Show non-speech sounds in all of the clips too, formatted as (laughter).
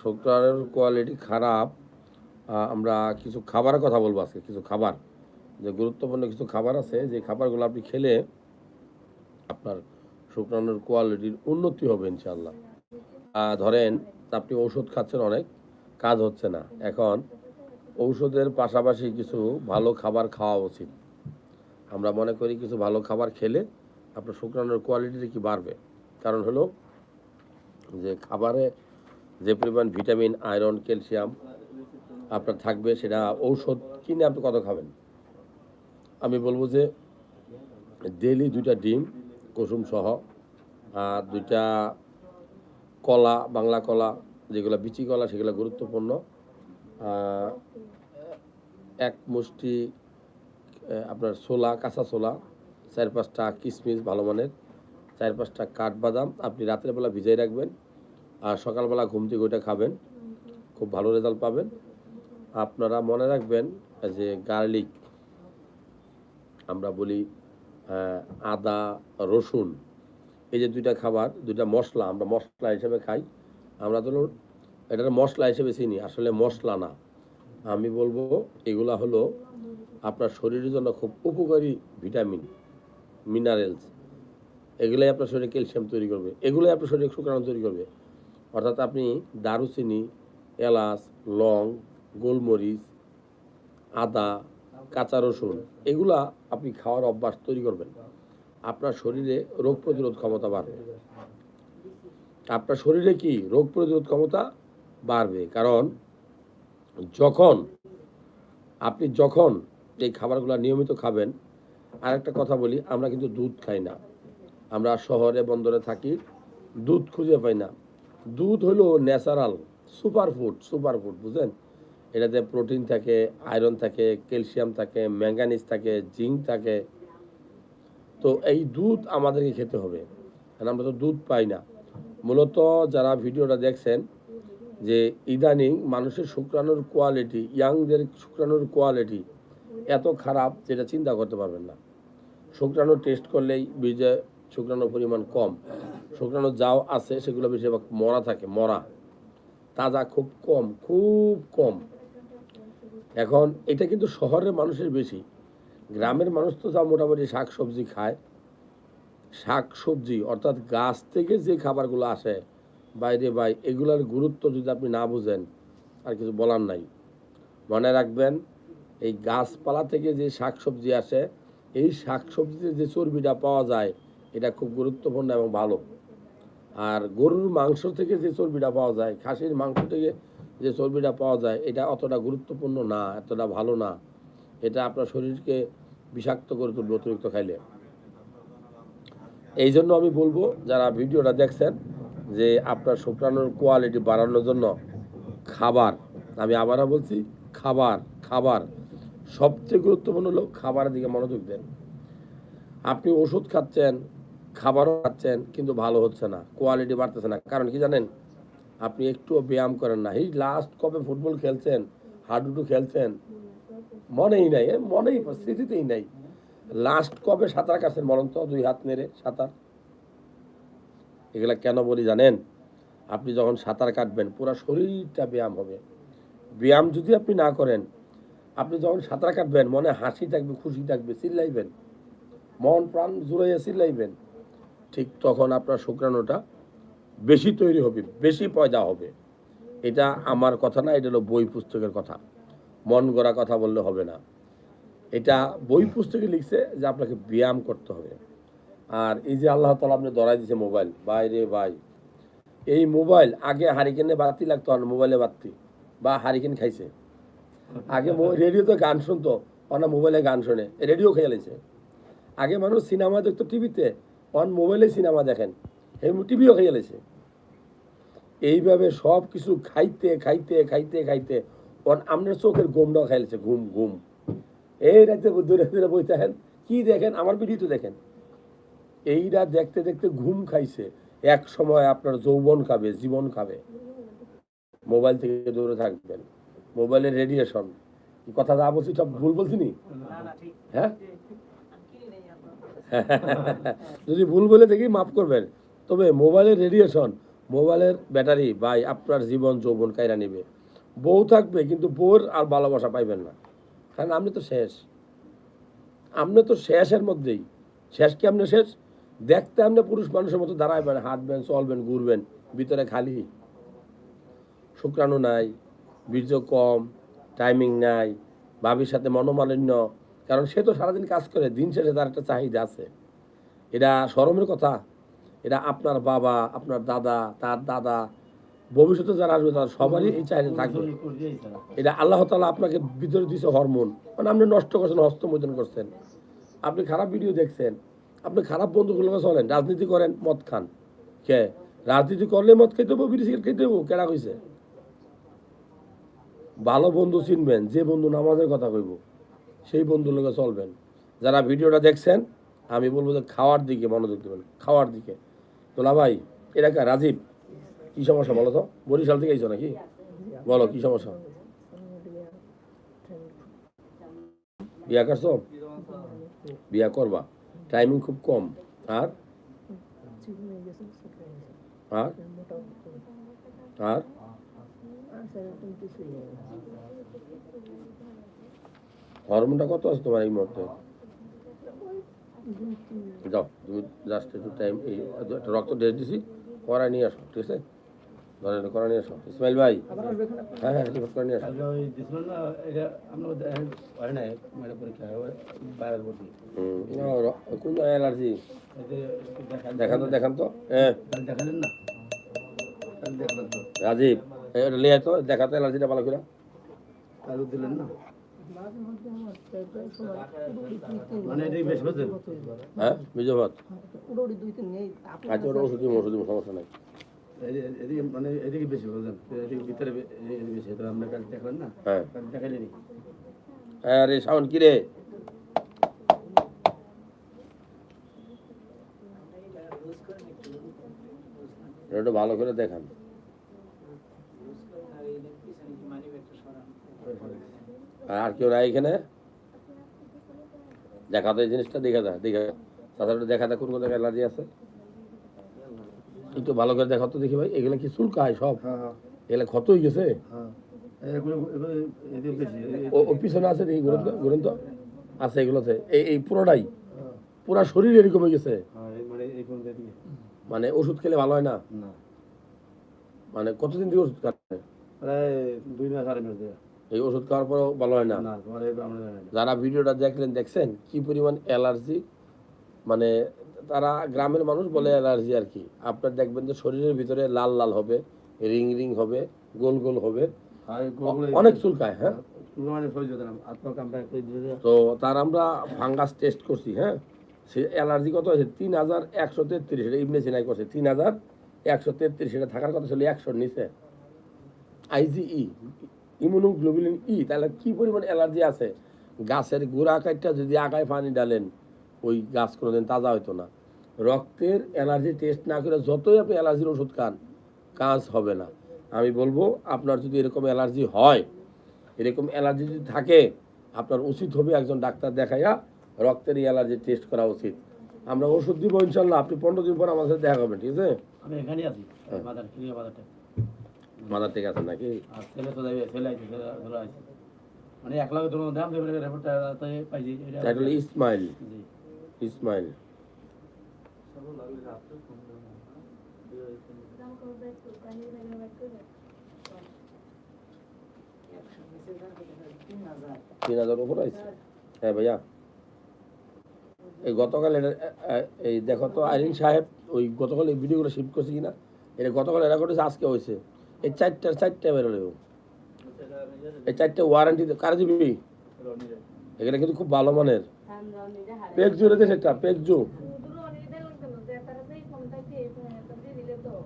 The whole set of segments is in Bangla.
শুক্রাণুর কোয়ালিটি খারাপ আমরা কিছু খাবারের কথা বলব আজকে, কিছু খাবার। যে গুরুত্বপূর্ণ কিছু খাবার আছে, যে খাবারগুলো আপনি খেলে আপনার শুক্রাণুর কোয়ালিটির উন্নতি হবে ইনশাল্লাহ ধরেন আপনি ঔষধ খাচ্ছেন অনেক, কাজ হচ্ছে না। এখন ঔষধের পাশাপাশি কিছু ভালো খাবার খাওয়া উচিত। আমরা মনে করি কিছু ভালো খাবার খেলে আপনার শুক্রাণুর কোয়ালিটি কি বাড়বে? কারণ হলো যে খাবারে যে পরিমাণ ভিটামিন, আয়রন, ক্যালসিয়াম আপনার থাকবে, সেটা ঔষধ কিনে আপনি কত খাবেন? আমি বলব যে ডেলি দুইটা ডিম, কুসুম সহ, আর দুইটা কলা, বাংলা কলা, যেগুলো বিচি কলা, সেগুলো গুরুত্বপূর্ণ। এক মুষ্টি আপনার ছোলা, কাঁচা ছোলা, চার পাঁচটা কিশমিশ ভালো মানের, চার পাঁচটা কাঠবাদাম, আপনি রাতের বেলা ভিজাই রাখবেন। আর সকালবেলা ঘুম থেকে ওইটা খাবেন। খুব ভালো রেজাল্ট পাবেন। আপনারা মনে রাখবেন যে গার্লিক, আমরা বলি আদা, রসুন, এই যে দুইটা খাবার, দুইটা মশলা আমরা মশলা হিসেবে খাই। আমরা ধরুন এটার মশলা হিসেবে চিনি, আসলে মশলা না। আমি বলব এগুলা হলো আপনার শরীরের জন্য খুব উপকারী ভিটামিন, মিনারেলস। এগুলাই আপনার শরীরে ক্যালসিয়াম তৈরি করবে। এগুলোই আপনার শরীরে শুক্রাণু তৈরি করবে। অর্থাৎ আপনি দারুচিনি, এলাচ, লং, গোলমরিচ, আদা, কাঁচা রসুন, এগুলা আপনি খাওয়ার অভ্যাস তৈরি করবেন। আপনার শরীরে রোগ প্রতিরোধ ক্ষমতা বাড়বে। আপনার শরীরে কি রোগ প্রতিরোধ ক্ষমতা বাড়বে? কারণ যখন আপনি যখন এই খাবারগুলো নিয়মিত খাবেন আর একটা কথা বলি, আমরা কিন্তু দুধ খাই না। আমরা শহরে, বন্দরে থাকি, দুধ খুঁজে পাই না। দুধ হলো natural super food super food বুঝলেন? এটাতে প্রোটিন থাকে, আয়রন থাকে, ক্যালসিয়াম থাকে, ম্যাঙ্গানিজ থাকে, জিঙ্ক থাকে। তো এই দুধ আমাদেরকে খেতে হবে, কারণ আমরা তো দুধ পাই না। মূলত যারা ভিডিওটা দেখছেন, যে ইদানিং মানুষের শুক্রাণুর কোয়ালিটি, ইয়াংদের শুক্রাণুর কোয়ালিটি এত খারাপ, যেটা চিন্তা করতে পারবেন না। শুক্রাণু টেস্ট করলেই বীজে শুক্রাণুর পরিমাণ কম। শুক্রাণু যাও আছে, সেগুলো বেশিরভাগ মরা থাকে, মরা। তাজা খুব কম খুব কম। এখন এটা কিন্তু শহরের মানুষের বেশি। গ্রামের মানুষ তো যা মোটামুটি শাক সবজি খায়। শাক সবজি, অর্থাৎ গাছ থেকে যে খাবারগুলো আসে, বাইরে বাই এগুলোর গুরুত্ব যদি আপনি না বুঝেন, আর কিছু বলার নাই। মনে রাখবেন, এই গাছপালা থেকে যে শাক সবজি আসে, এই শাক সবজিতে যে চর্বিটা পাওয়া যায়, এটা খুব গুরুত্বপূর্ণ এবং ভালো। আর গরুর মাংস থেকে যে চর্বিটা পাওয়া যায়, খাসির মাংস থেকে যে চর্বিটা পাওয়া যায়, এটা অতটা গুরুত্বপূর্ণ না, এতটা ভালো না। এটা আপনার শরীরকে বিষাক্ত করে তুলবে অতিরিক্ত খাইলে। এই জন্য আমি বলব, যারা ভিডিওটা দেখছেন, যে আপনার শুক্রাণুর কোয়ালিটি বাড়ানোর জন্য খাবার, আমি আবারও বলছি, খাবার খাবার, সবচেয়ে গুরুত্বপূর্ণ হলো খাবারের দিকে মনোযোগ দেন। আপনি ওষুধ খাচ্ছেন খাবারও খাচ্ছেন, কিন্তু ভালো হচ্ছে না কোয়ালিটি বাড়তেছে না। কারণ কি জানেন? আপনি একটুও ব্যায়াম করেন না। এই লাস্ট কবে ফুটবল খেলছেন, হাডুডু খেলছেন, মনেই নাই মনেই স্মৃতিতেই নাই। লাস্ট কবে সাঁতার কাছেন বলেন তো, দুই হাত মেরে সাঁতার? এগুলা কেন বলি জানেন? আপনি যখন সাঁতার কাটবেন, পুরো শরীরটা ব্যায়াম হবে। ব্যায়াম যদি আপনি না করেন, আপনি যখন সাঁতার কাটবেন, মনে হাসি থাকবে, খুশি থাকবে, চিল্লাইবেন। মন প্রাণ জুড়াইয়া চিল্লাইবেন। ঠিক তখন আপনার শুক্রাণুটা বেশি তৈরি হবে, বেশি পয়দা হবে। এটা আমার কথা না, এটা হলো বই পুস্তকের কথা। মন গড়া কথা বললে হবে না। এটা বই পুস্তকে লিখছে যে আপনাকে ব্যায়াম করতে হবে। আর এই যে আল্লাহ তালা আপনি ধরাই দিছে মোবাইল বাইরে ভাই। এই মোবাইল, আগে হারিকেনে বাতি লাগতো, আর মোবাইলে বাতি, বা হারিকেন খাইছে। আগে রেডিওতে গান শুনতো, অনা মোবাইলে গান শোনে, রেডিও খেয়ে আগে মানুষ সিনেমা দেখতো, টিভিতে অন মোবাইলে সিনেমা দেখেন এই টিভিও খেয়ে লেছে। এইভাবে সব কিছু খাইতে খাইতে খাইতে খাইতে অন আপনার চোখের ঘুমটাও খাইলেছে ঘুম ঘুম। এই রাতে দূরে দূরে বই দেখেন কি দেখেন? আমার ভিডিও তো দেখেন। এইটা দেখতে দেখতে ঘুম খাইছে। এক সময় আপনার যৌবন খাবে জীবন খাবে। মোবাইল থেকে দূরে থাকবেন। মোবাইলের রেডিয়েশন কথা যা বলছি সব ভুল বলছি নি? হ্যাঁ? (laughs) যদি ভুল বলে দেখি মাফ করবেন। তবে মোবাইলের রেডিয়েশন মোবাইলের ব্যাটারি ভাই আপনার জীবন যৌবন কাইরা নেবে। বউ থাকবে কিন্তু বউর আর ভালোবাসা পাইবেন না। কারণ আপনি তো শেষ। আপনি তো শেষের মধ্যেই। শেষ কি আপনি শেষ? দেখতে আপনি পুরুষ মানুষের মতো দাঁড়াইবেন, হাঁটবেন, চলবেন, ঘুরবেন, ভিতরে খালি। শুক্রাণু নাই, বীর্য কম টাইমিং নাই, ভাবির সাথে মনোমালিন্য কারণ সে তো সারাদিন কাজ করে দিন শেষে তার একটা চাহিদা আছে। এটা শরমের কথা এটা আপনার বাবা আপনার দাদা তার দাদা ভবিষ্যতে যারা আসবে তার সবারই এই চাহিদা থাকবে। এটা আল্লাহ তালা আপনাকে ভিতরে দিছে হরমোন। মানে আপনি নষ্ট করছেন হস্তমোদন করছেন। আপনি খারাপ ভিডিও দেখছেন আপনি খারাপ বন্ধুগুলোকে চলেন রাজনীতি করেন মদ খান। কে? রাজনীতি করলে মদ খেতে হব বিড়ি সিগারেট খেতে হব কেনা কইছে? ভালো বন্ধু চিনবেন যে বন্ধু নামাজের কথা কইব। সেই বন্ধুর লোকে চলবেন। যারা ভিডিওটা দেখছেন, আমি বলব যে খাওয়ার দিকে মনোযোগ দেবেন, খাওয়ার দিকে। তোলা ভাই, এটা কে রাজীব? কী সমস্যা বলো তো? বরিশাল থেকে আইছো নাকি? বলো, কী সমস্যা? বিয়া করছ? বিয়া করবা? টাইমিং খুব কম। আর? আর? আর? হরমোনটা কত আছে তোমার এই মুহূর্তে? যাও তুমি জাস্ট একটু টাইম এই একটা রক্ত ডেট দিছি করা নিয়ে আসো ঠিক আছে? ধরেন করা নিয়ে আসো। ইসমাইল ভাই। হ্যাঁ হ্যাঁ রিপোর্ট করে নিয়ে আসো। মানে কোন অ্যালার্জি দেখা দেখান। তো দেখান তো। হ্যাঁ দেখালেন না? তাহলে তো। রাজীব এটা লিয়ে তো দেখাতো অ্যালার্জিটা ভালো করে। দিলেন না? মানে এটাই বেশ বুঝলেন? হ্যাঁ বিজয়ভাত দুই আচ্ছা ওটা ওষুধ দিব ওষুধ দিব সমস্যা নাই। এদিকে মানে এদিকে বেশি বুঝলেন? এদিকে ভিতরে বেশি তো আপনার কাছে দেখলেন না? হ্যাঁ। আরে শাওন কি রে? এটা ভালো করে দেখান। আর কেউ নাই এখানে? দেখা তো এই জিনিসটা দেখা যায় দেখা। তাছাড়া দেখা যায় কোন কোন জায়গায় অ্যালার্জি আছে। একটু ভালো করে দেখা তো দেখি ভাই এগুলো কি চুলকায় সব? হ্যাঁ হ্যাঁ। এগুলো ক্ষত হয়ে গেছে? হ্যাঁ। ও পিছনে আছে দেখি ঘুরন্ত ঘুরন্ত আছে এগুলোতে। এই এই পুরোটাই? পুরা শরীর এরকম হয়ে গেছে? মানে মানে ওষুধ খেলে ভালো হয় না? মানে কতদিন থেকে ওষুধ খাচ্ছে? প্রায় দুই মাস আড়াই মাস এই ওষুধ খাওয়ার পরেও ভালো হয় না। যারা ভিডিওটা দেখলেন দেখছেন কি পরিমাণ অ্যালার্জি মানে তারা গ্রামের মানুষ বলে অ্যালার্জি আর কি। আপনার দেখবেন যে শরীরের ভিতরে লাল লাল হবে রিং রিং হবে গোল গোল হবে। অনেক চুলকায় হ্যাঁ। তো তার আমরা ফাঙ্গাস টেস্ট করছি হ্যাঁ? সে অ্যালার্জি কত হয়েছে? তিন হাজার একশো তেত্রিশ এটা ইমনে সিনাই করছে। তিন হাজার একশো তেত্রিশ এটা থাকার কথা ছিল একশোর নিচে। আইজিই ইমিউনোগ্লোবুলিন ই তাহলে কি পরিমাণ অ্যালার্জি আছে? গাছের গোড়া কাঠটা যদি আগায় পানি ডালেন ওই গাছ কোনোদিন তাজা হইতো না। রক্তের অ্যালার্জি টেস্ট না করে যতই আপনি অ্যালার্জির ওষুধ খান কাজ হবে না। আমি বলব আপনার যদি এরকম অ্যালার্জি হয় এরকম অ্যালার্জি যদি থাকে আপনার উচিত হবে একজন ডাক্তার দেখাইয়া রক্তের এই অ্যালার্জি টেস্ট করা উচিত। আমরা ওষুধ দিব ইনশাল্লাহ আপনি পনেরো দিন পর আমার সাথে দেখা করবেন ঠিক আছে? আমি এখানেই আছি বাজারটা। মাদার থেকে নাকি? আর ছেলে তো যাবে ছেলে আছে ছেলে আছে। মানে এক লাখ ধরুন দাম দেবে রেপোর্টটা পাইছি এটা এটা ইসমাইল। ইসমাইল। তিন হাজার উপর আছে? হ্যাঁ ভাইয়া। এই গতকাল এটা এই দেখো তো আইরিন সাহেব ওই গতকাল এই ভিডিওগুলো শিফট করছে কিনা? এটা গতকাল এরা করেছে আজকে হয়েছে। এই চারটা চারটা বেরোলেও এই চারটে ওয়ারেন্টি কার দিবি এখানে কিন্তু খুব ভালো মানের। পেকজু রয়েছে সেটা পেকজু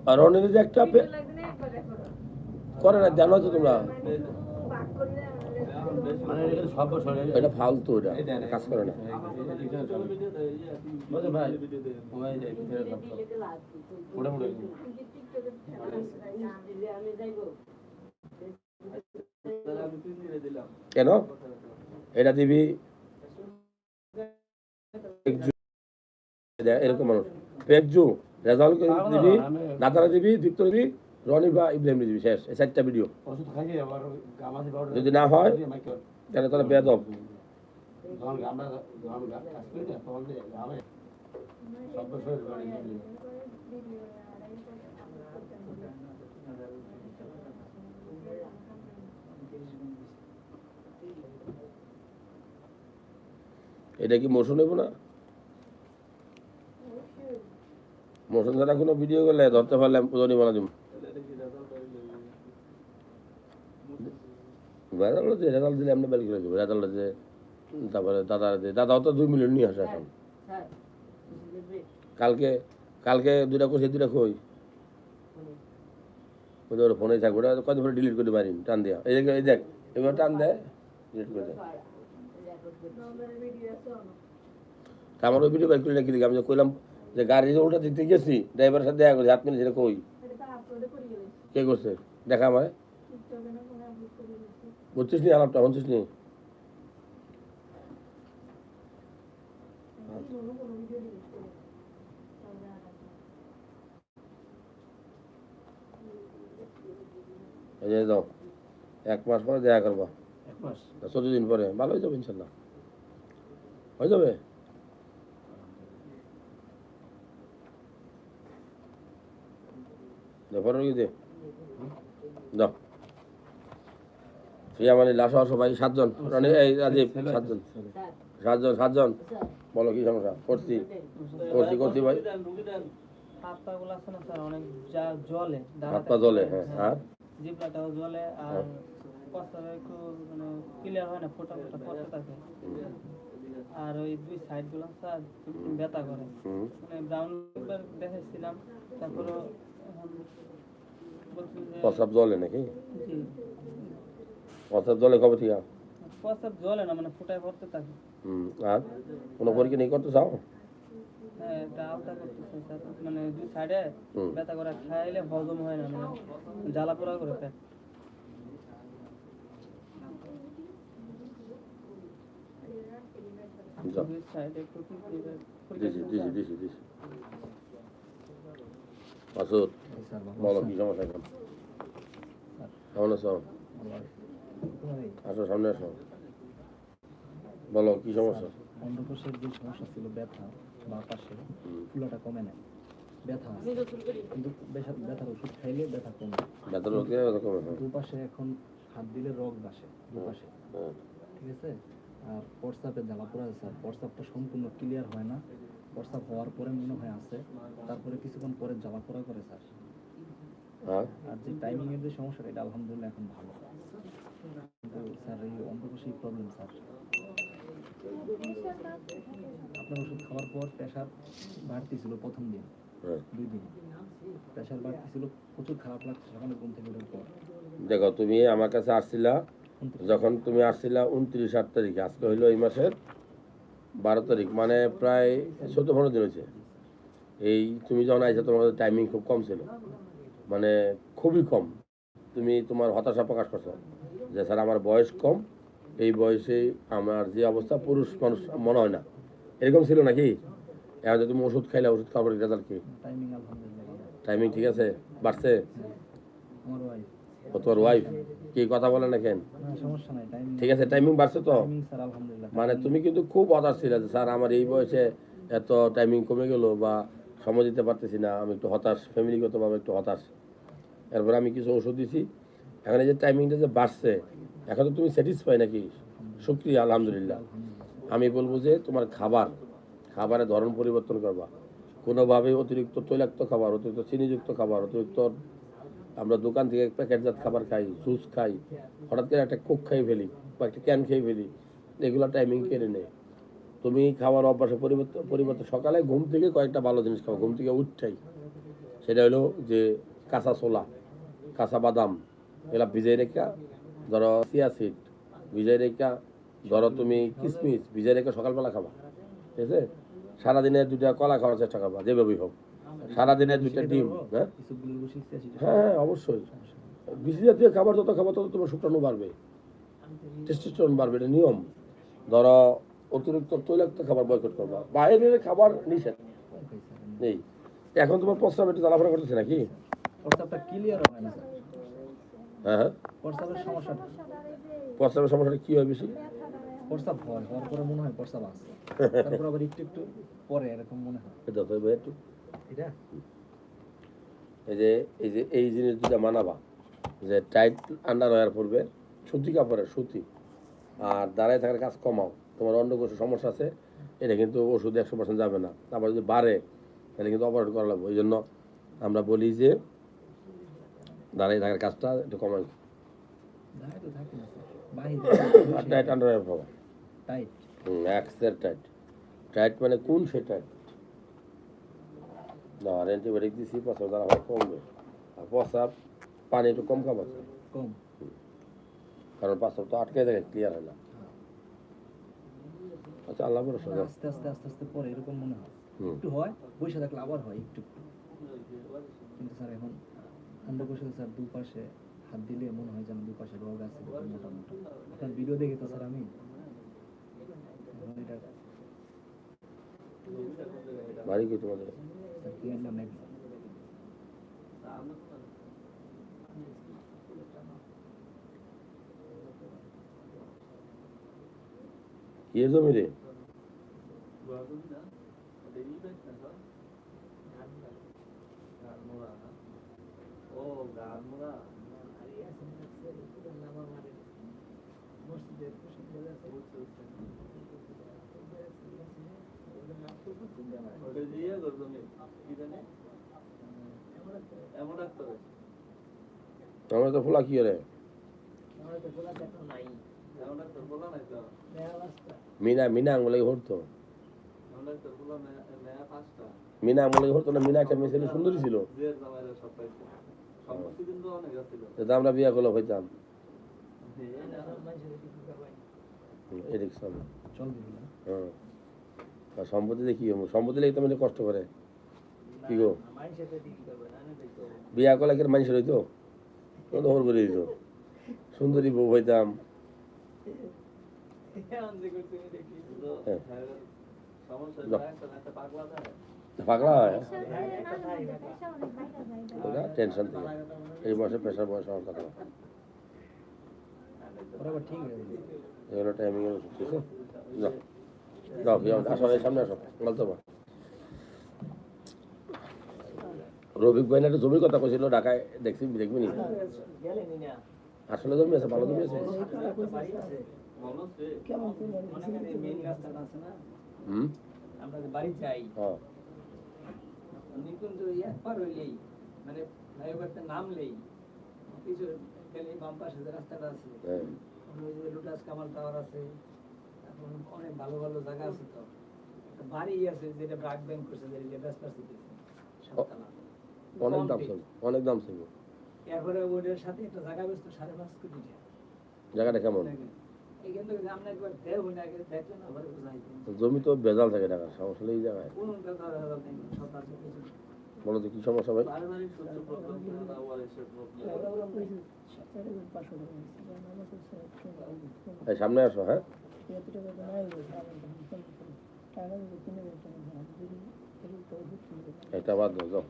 আর রনির যে একটা করে না জানো তো তোমরা মানে এখানে সব বছর এটা ফালতু এটা কাজ করে না। কেন? এটা দিবি? এরকম মানুষ। পেকজু পাগল দিবি দাদারা দিবি দীপ্ত দিবি রনি বা ইব্রাহিম দিবি শেষ এই চারটা ভিডিও যদি না হয় তাহলে তাহলে বেদব এটা কি মোশন হইব না? মোশন ছাড়া কোনো ভিডিও করলে ধরতে পারলে জনি বানা দিব রেজাল্ট যে দিলে আমরা যে তারপরে দাদা দে দাদাও তো দুই মিলিয়ন নিয়ে আসে এখন। কালকে কালকে দুইটা কষে দুইটা কই? যে ওর ফোনে থাকবে ওটা কদিন পরে ডিলিট করে পারি টান দেওয়া এই দেখ এই দেখ, এবার টান দেয় ডিলিট করে দেয় আমার ওই ভিডিও বাইক করে রেখে দিকে আমি যে কইলাম যে গাড়ি যে ওটা গেছি ড্রাইভারের সাথে দেখা হাত মিলে সেটা কই? কে করছে? দেখা আমায়। বুঝছিস নি আলাপটা শুনছিস নি? দাও এক মাস পরে দেখা করবা। এক মাস? চোদ্দ দিন পরে ভালো হয়ে যাবে ইনশাল্লাহ। হয়ে যাবে? পরে রোগী দে। দাও। ফিয়া মানে লাশ সবাই সাতজন। রনি এই রাজীব সাতজন। সাতজন সাতজন। বলো কি সমস্যা? করছি। করছি করছি ভাই। হাত পা আছে না অনেক যা জলে হ্যাঁ। আর? জিব্রাটাও জলে আর প্রস্তাবে একটু মানে ক্লিয়ার হয় না ফোটা ফোটা পড়তে থাকে। আর ওই দুই সাইডগুলো স্যার ব্যথা করে। মানে ব্রাউন দেখাইছিলাম তারপরে প্রস্রাব জ্বলে নাকি? জি, প্রস্রাব জ্বলে কবে থেকে? প্রস্তাব জলে না মানে ফোটায় পড়তে থাকে। হুম আর কোনো পরীক্ষা নেই করতে চাও? হ্যাঁ মানে দুই সাইডে। ব্যথা করে খাইলে হজম হয় না মানে জ্বালা পোড়া করে পেট। মাসুদ বলো কি সমস্যা কেমন আছো। আসো সামনে আসো। বলো কি সমস্যা? অন্ডকোষের যে সমস্যা ছিল ব্যথা বা পাশে ফুলাটা কমে না ব্যথা কিন্তু ব্যথার ওষুধ খাইলে ব্যথা কমে। বেতন হচ্ছে এরকম হ্যাঁ। দুপাশে এখন হাত দিলে রগ বাসে দুপাশে। হ্যাঁ। ঠিক আছে? আর জ্বালা পোড়া আছে সম্পূর্ণ ক্লিয়ার হয় না। প্রস্তাব হওয়ার পরে মনে হয় আছে তারপরে কিছুক্ষণ পরে জ্বালা পোড়া করে স্যার। হ্যাঁ। আর যে টাইমিং এর যে সমস্যাটা এটা আলহামদুলিল্লাহ এখন ভালো। স্যার এই অন্ডকোষেই প্রবলেম স্যার। আপনার ওষুধ খাওয়ার পর প্রেশার বাড়তি ছিল প্রথম দিন হ্যাঁ। দুই দিন। প্রেশার বাড়তি ছিল প্রচুর খারাপ লাগছে সকালে ঘুম থেকে ওঠার পর। দেখো তুমি আমার কাছে আসছিলা যখন তুমি আসছিলা উনত্রিশ আট তারিখে আজকে হইল এই মাসের বারো তারিখ মানে প্রায় চোদ্দ পনেরো দিন হয়েছে। এই তুমি যখন আইছো তোমার টাইমিং খুব কম ছিল। মানে খুবই কম। তুমি তোমার হতাশা প্রকাশ করছ। যে স্যার আমার বয়স কম এই বয়সে আমার যে অবস্থা পুরুষ মানুষ মনে হয় না। এরকম ছিল নাকি? এখন তুমি ওষুধ খাইলে ওষুধ খাওয়ার রেজাল্ট কি? টাইমিং ঠিক আছে? বাড়ছে? ও তোর ওয়াইফ কি কথা বলে না কেন? ঠিক আছে টাইমিং বাড়ছে তো? মানে তুমি কিন্তু খুব হতাশ ছিলে যে স্যার আমার এই বয়সে এত টাইমিং কমে গেল বা সময় দিতে পারতেছি না আমি একটু হতাশ ফ্যামিলিগতভাবে একটু হতাশ। এরপর আমি কিছু ওষুধ দিছি এখন এই যে টাইমিংটা যে বাড়ছে, এখন তো তুমি স্যাটিসফাই নাকি? শুক্রিয়া, আলহামদুলিল্লাহ। আমি বলব যে তোমার খাবার খাবারের ধরন পরিবর্তন করবা। কোনোভাবে অতিরিক্ত তৈলাক্ত খাবার, অতিরিক্ত চিনিযুক্ত খাবার, অতিরিক্ত আমরা দোকান থেকে প্যাকেটজাত খাবার খাই, জুস খাই, হঠাৎ করে একটা কোক খাই ফেলি বা একটা ক্যান খেয়ে ফেলি, এগুলো টাইমিং কেড়ে নেই তুমি খাওয়ার অভ্যাসে পরিবর্তন পরিবর্তন সকালে ঘুম থেকে কয়েকটা ভালো জিনিস খাও, ঘুম থেকে উঠটাই সেটা হলো যে কাঁচা ছোলা, কাঁচা বাদাম এগুলা ভিজাই রেখা ধরো চিয়া সিড ভিজাই রেখা ধরো তুমি কিশমিশ ভিজাই রেখে সকালবেলা খাবা ঠিক আছে? সারাদিনে দুইটা কলা খাওয়ার চেষ্টা করবা যেভাবেই হোক। সারাদিনে দুইটা ডিম হ্যাঁ? বসে হ্যাঁ হ্যাঁ অবশ্যই। বেশি জাতীয় খাবার যত খাবার তত তোমার শুক্রাণু বাড়বে। টেস্টোস্টেরন বাড়বে এটা নিয়ম। ধরো অতিরিক্ত তৈলাক্ত খাবার বয়কট করবা। বাইরের খাবার নিষেধ। নেই। এখন তোমার প্রস্তাব একটু জ্বালাফারা করতেছে নাকি? প্রস্তাবটা ক্লিয়ার হয় না হ্যাঁ হ্যাঁ। প্রস্তাবের সমস্যাটা প্রস্তাবের সমস্যাটা কি হয় বেশি? প্রস্তাব হয় হওয়ার পরে মনে হয় প্রস্তাব আছে। (laughs) তারপর আবার একটু একটু পরে এরকম মনে হয়। এটা তো একটু। এটা? এই যে এই যে এই জিনিস দুটা মানাবা। যে টাইট পরবে সুতি কাপড়ের সুতি। আর দাঁড়ায় থাকার কাজ কমাও। তোমার অন্ডকোষের সমস্যা আছে এটা কিন্তু ওষুধ একশো পার্সেন্ট যাবে না। তারপর যদি বাড়ে তাহলে কিন্তু অপারেট করা লাগবে। ওই জন্য আমরা বলি যে দাঁড়িয়ে থাকার কাজটা একটু কমাই দাঁড়ায় তো থাকি না স্যার। আর টাইট পাবা টাইট হুম এক্সের টাইট টাইট মানে কোন সে টাইট না আর অ্যান্টিবায়োটিক দিছি প্রস্রাব দ্বারা হয় কমবে। আর প্রস্রাব পানি একটু কম খাবার কম। কারণ প্রস্রাব তো আটকে থাকে ক্লিয়ার হয় না। আচ্ছা আল্লাহ ভরসা আস্তে আস্তে আস্তে আস্তে পরে এরকম মনে হয়। একটু হয় বসে থাকলে আবার হয় একটু। কিন্তু স্যার এখন বসে স্যার দুপাশে হাত দিলে মনে হয় যেন দুপাশে রোগ আছে এরকম মোটা মোটা আপনার ভিডিও দেখে তো স্যার আমি। এখন বাড়ি কি তোমাদের? স্যার কি নাম নেই কি জমি রে? আমার তো ফোলা কি রে? মিনা মিনা আঙুলে হরতো মিনা আঙুলে হরতো না, মিনা একটা মেয়ে ছেলে সুন্দরী ছিল। যেটা আমরা বিয়া করলে হইতাম। হ্যাঁ। সম্পত্তি দেখি সম্পত্তি লেগে তুমি কষ্ট করে। কি গো? বিয়া করলে কি মানুষের হইতো? ও করে দিত সুন্দরী বউ হইতাম। হ্যাঁ। পাগলা হয় ওটা টেনশন থেকে এই বয়সে প্রেশার বয়স হওয়ার কথা এগুলো টাইমিং এর ওষুধ ঠিক আছে যাও যাও যাও আসো এই সামনে আসো গল্প বা রবিক ভাই না একটা জমির কথা কইছিল ঢাকায় দেখছি দেখবি নি আসলে জমি আছে ভালো জমি আছে হুম আমরা বাড়ি যাই হ্যাঁ নিকুঞ্জ একবার হইলেই মানে ফ্লাইওভারটা নামলেই কিছু গেলে বাম পাশে যে রাস্তাটা আছে। হ্যাঁ। ওই যে লোটাস কামাল টাওয়ার আছে এখন অনেক ভালো ভালো জায়গা আছে তো। একটা বাড়ি আছে যেটা ব্রাক ব্যাংক করছে যেটা ব্যবসা দিতেছে সাততলা। অনেক দাম ছিল অনেক দাম ছিল এরপরে সাথে একটা জায়গা বেচতো সাড়ে পাঁচ কোটি টাকা। জায়গাটা কেমন? জমি তো বেজাল থাকে ঢাকা সমস্যা এই জায়গায়। বলো তো কি সমস্যা ভাই? সামনে আসো হ্যাঁ। এটা বাদ দাও যাও।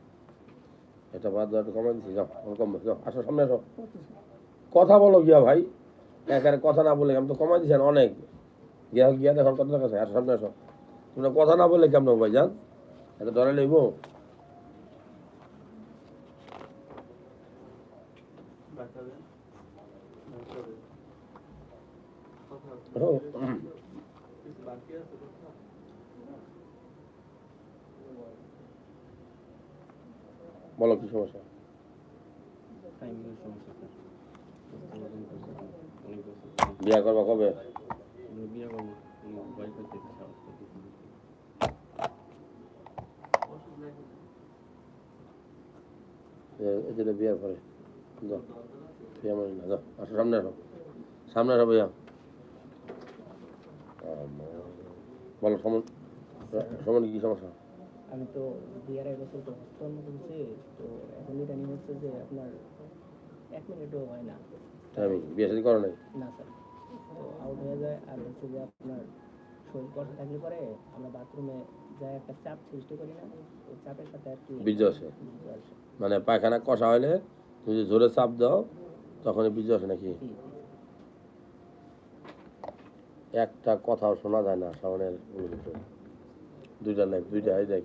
এটা বাদ দাও একটু কমাই দিচ্ছি যাও কমবে যাও। আসো সামনে আসো। কথা বলো গিয়া ভাই। একারে কথা না বলে আমি তো কমাই দিচ্ছেন অনেক। গিয়া গিয়া দেখো কত টাকা আছে। সামনে আসো। তোমরা কথা না বললে কেমন ভাই জান এত ডরে লইব। বলো কি সমস্যা টাইমিংয়ের সমস্যা স্যার বিয়া করবা কবে? বিয়ার পরে। যাও। বিয়া মানে না যাও। আসো সামনে আসো। সামনে আসো ভাইয়া বলো সমন সমন কি সমস্যা? আমি তো বিয়ার এক বছর তো হস্তকর্ম করছি তো এখন হচ্ছে যে আপনার এক মিনিটও হয় না। টাইমিং বিয়ে শাদী করো নাই? না স্যার। তো আউট হয়ে যায়। আর হচ্ছে যে আপনার শরীর কষ্ট থাকলে পরে আমরা বাথরুমে যা একটা চাপ সৃষ্টি করি না। ওই চাপের সাথে আর কি বীর্য আসে। মানে পায়খানা কষা হলে তুমি যদি জোরে চাপ দাও তখনই বীর্য আসে নাকি। একটা কথাও শোনা যায় না শ্রাবণের দুইটা লাইক দুইটা দেখ দেখ।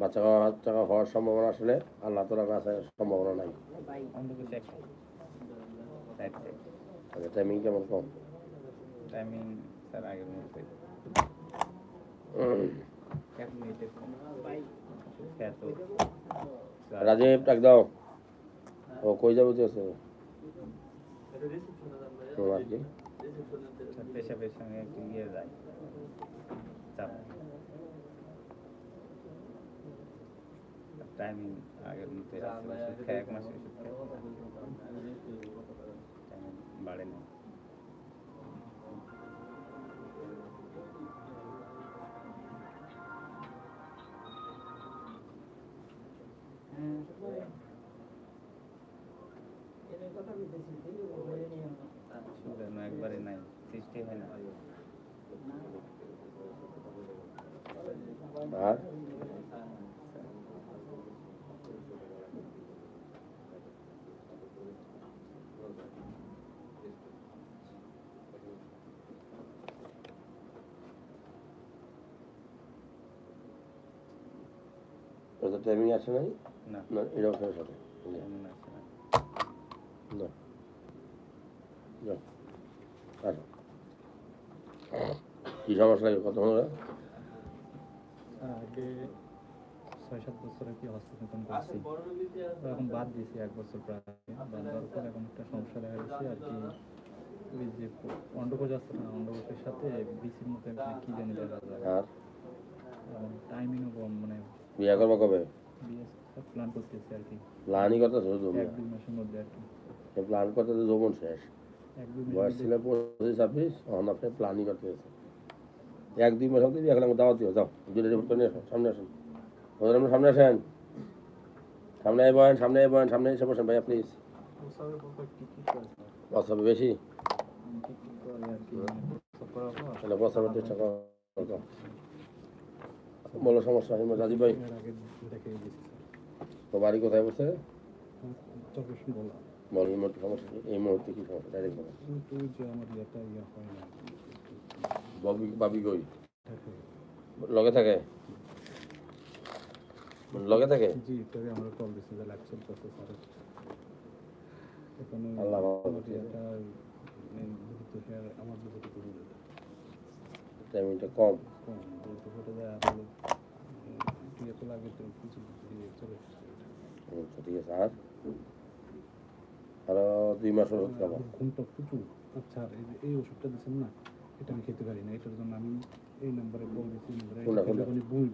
বাচ্চা হওয়ার সম্ভাবনা আসলে আল্লাহ তোরা কাছে সম্ভাবনা নাই। সাইড আচ্ছা টাইমিং কেমন কম? টাইমিং স্যার আগের মতো রাজীব ডাক দাও। ও কই যাবে চেয়েছে তোমার কি একটু ইয়ে যায় চাপ টাইমিং আগের মতো ওষুধ খায় এক মাস ওষুধ খায় টাইমিং বাড়ে না সুগার না একবারে নাই ওটা টাইমিং আছে নাই? না। না এটাও খেয়ে সাথে এমন আছে না। কি সমস্যা লাগে কত হলো আগে ছয় সাত বছর কি হস্তক্ষেপণ করছি? এখন বাদ দিয়েছি এক বছর প্রায়। বাদ দেওয়ার পর এখন একটা সমস্যা দেখা গেছে আর কি। ওই যে অন্ডকোষ আছে না অন্ডকোষের সাথে বিসির মতো একটা কি জানি দেখা যায়। টাইমিংও কম মানে বিয়ে করব কবে? বিয়ে প্ল্যান করতেছি আর কি। প্ল্যানই করতে শুধু জমি এক দুই মাসের মধ্যে আর কি। প্ল্যান করতে তো যৌবন শেষ? এক দুই বয়স ছিল পঁচিশ ছাব্বিশ তখন আপনি প্ল্যানই করতে গেছে এক দুই মাস হতে এখন আমাকে দাওয়াত দিও যাও দুটো রিপোর্ট করে নিয়ে আসো সামনে আসেন। ওদের সামনে আসেন? সামনে বয়েন সামনে বয়েন সামনে এসে বসেন ভাইয়া প্লিজ বসাবে বেশি? চেষ্টা করো। যাও। বলো সমস্যা হিমা রাজীব ভাই। তো বাড়ি কোথায় বসে? চব্বিশ বলা। এই মুহূর্তে সমস্যা এই মুহূর্তে কি সমস্যা? ডাইরেক্ট বলো। হয় বাবি বাবি কই? লগে থাকে? লগে থাকে? জি তবে আমরা কল দিচ্ছি যে লাইভ চলতেছে স্যার। এখানে আল্লাহ আমার টাইমিংটা কম। আচ্ছা ঠিক আছে আর আরও দুই মাস ওষুধ খাব ঘুমটা প্রচুর আচ্ছা এই ওষুধটা দিচ্ছেন না এটা আমি খেতে পারি না এটার জন্য আমি এই নাম্বারে দিচ্ছি?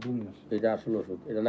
বমি আসে এটা আসল ওষুধ এটা